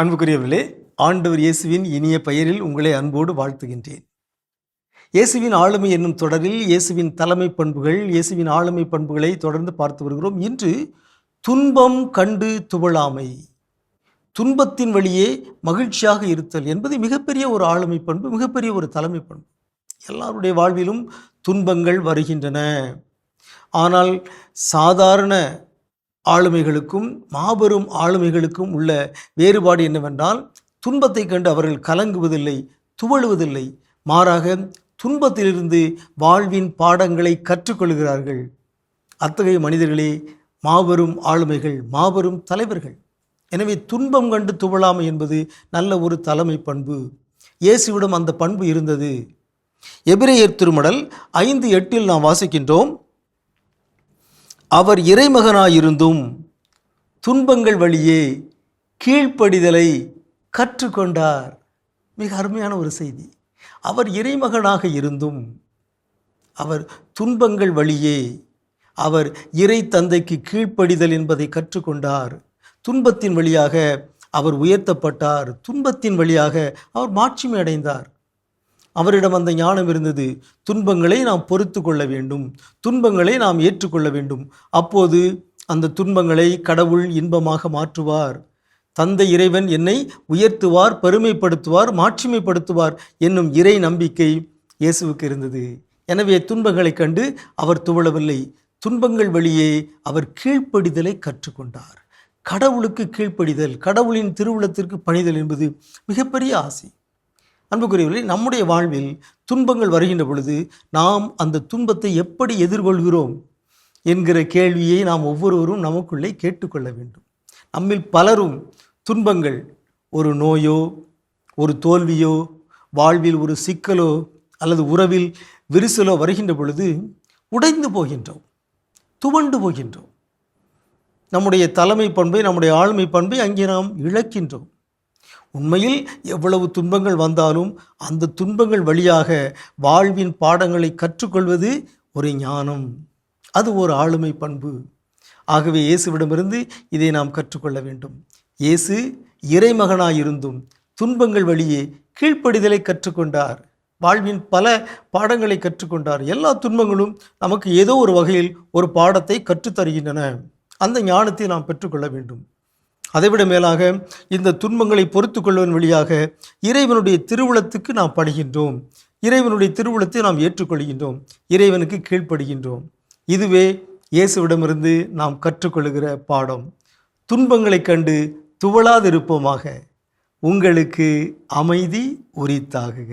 அன்புக்குரியவர்களே ஆண்டவர் இயேசுவின் இனிய பெயரில் உங்களை அன்போடு வாழ்த்துகின்றேன். இயேசுவின் ஆளுமை என்னும் தொடரில் இயேசுவின் தலைமை பண்புகள் இயேசுவின் ஆளுமை பண்புகளை தொடர்ந்து பார்த்து வருகிறோம். இன்று துன்பம் கண்டு துவளாமை துன்பத்தின் வழியே மகிழ்ச்சியாக இருத்தல் என்பது மிகப்பெரிய ஒரு ஆளுமை பண்பு மிகப்பெரிய ஒரு தலைமை பண்பு. எல்லாருடைய வாழ்விலும் துன்பங்கள் வருகின்றன. ஆனால் சாதாரண ஆளுமைகளுக்கும் மாபெரும் ஆளுமைகளுக்கும் உள்ள வேறுபாடு என்னவென்றால் துன்பத்தை கண்டு அவர்கள் கலங்குவதில்லை துவழுவதில்லை. மாறாக துன்பத்திலிருந்து வாழ்வின் பாடங்களை கற்றுக்கொள்கிறார்கள். அத்தகைய மனிதர்களே மாபெரும் ஆளுமைகள் மாபெரும் தலைவர்கள். எனவே துன்பம் கண்டு துவளாமை என்பது நல்ல ஒரு தலைமை பண்பு. இயேசுவிடம் அந்த பண்பு இருந்தது. எபிரேயர் திருமடல் ஐந்து எட்டில் நாம் வாசிக்கின்றோம் அவர் இறைமகனாயிருந்தும் துன்பங்கள் வழியே கீழ்ப்படிதலை கற்றுக்கொண்டார். மிக அருமையான ஒரு செய்தி. அவர் இறைமகனாக இருந்தும் அவர் துன்பங்கள் வழியே அவர் இறை தந்தைக்கு கீழ்ப்படிதல் என்பதை கற்றுக்கொண்டார். துன்பத்தின் வழியாக அவர் உயர்த்தப்பட்டார். துன்பத்தின் வழியாக அவர் மாட்சிமை அடைந்தார். அவரிடம் அந்த ஞானம் இருந்தது. துன்பங்களை நாம் பொறுத்து கொள்ள வேண்டும். துன்பங்களை நாம் ஏற்றுக்கொள்ள வேண்டும். அப்போது அந்த துன்பங்களை கடவுள் இன்பமாக மாற்றுவார். தந்தை இறைவன் என்னை உயர்த்துவார் பெருமைப்படுத்துவார் மாட்சிமைப்படுத்துவார் என்னும் இறை நம்பிக்கை இயேசுவுக்கு இருந்தது. எனவே துன்பங்களைக் கண்டு அவர் துவளவில்லை. துன்பங்கள் வழியே அவர் கீழ்ப்படிதலை கற்றுக்கொண்டார். கடவுளுக்கு கீழ்ப்படிதல் கடவுளின் திருவுளத்திற்கு பணிதல் என்பது மிகப்பெரிய ஆசை. அன்புக்குரியவர்களே நம்முடைய வாழ்வில் துன்பங்கள் வருகின்ற பொழுது நாம் அந்த துன்பத்தை எப்படி எதிர்கொள்கிறோம் என்கிற கேள்வியை நாம் ஒவ்வொருவரும் நமக்குள்ளே கேட்டுக்கொள்ள வேண்டும். நம்மில் பலரும் துன்பங்கள் ஒரு நோயோ ஒரு தோல்வியோ வாழ்வில் ஒரு சிக்கலோ அல்லது உறவில் விரிசலோ வருகின்ற பொழுது உடைந்து போகின்றோம் துவண்டு போகின்றோம். நம்முடைய தலைமை பண்பை நம்முடைய ஆளுமை பண்பை அங்கே நாம் இழக்கின்றோம். உண்மையில் எவ்வளவு துன்பங்கள் வந்தாலும் அந்த துன்பங்கள் வழியாக வாழ்வின் பாடங்களை கற்றுக்கொள்வது ஒரு ஞானம். அது ஒரு ஆளுமை பண்பு. ஆகவே இயேசுவிடமிருந்து இதை நாம் கற்றுக்கொள்ள வேண்டும். இயேசு இறைமகனாயிருந்தும் துன்பங்கள் வழியே கீழ்ப்படிதலை கற்றுக்கொண்டார். வாழ்வின் பல பாடங்களை கற்றுக்கொண்டார். எல்லா துன்பங்களும் நமக்கு ஏதோ ஒரு வகையில் ஒரு பாடத்தை கற்றுத்தருகின்றன. அந்த ஞானத்தை நாம் பெற்றுக்கொள்ள வேண்டும். அதைவிட மேலாக இந்த துன்பங்களை பொறுத்து கொள்வதன் வழியாக இறைவனுடைய திருவுளத்துக்கு நாம் படுகின்றோம் இறைவனுடைய திருவுளத்தை நாம் ஏற்றுக்கொள்கின்றோம். இறைவனுக்கு கீழ்ப்படுகின்றோம். இதுவே இயேசுவிடமிருந்து நாம் கற்றுக்கொள்கிற பாடம். துன்பங்களைக் கண்டு துவளாதிருப்போமாக. உங்களுக்கு அமைதி உரித்தாகுக.